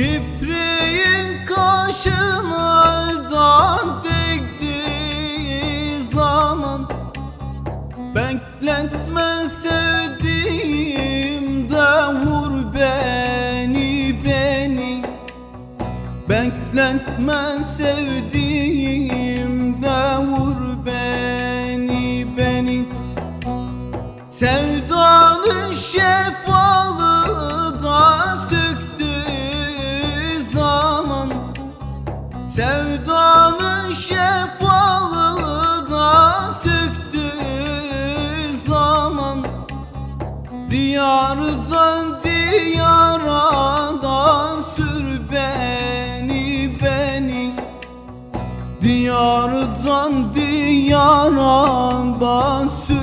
Küpreğin kaşına dan değdiği zaman Bekletme sevdiğimde vur beni beni Bekletme sevdiğimde vur beni beni Sevdanın şefaat Sevdanın şefalı da söktü zaman. Diyardan diyara da sür beni beni. Diyardan diyara da sür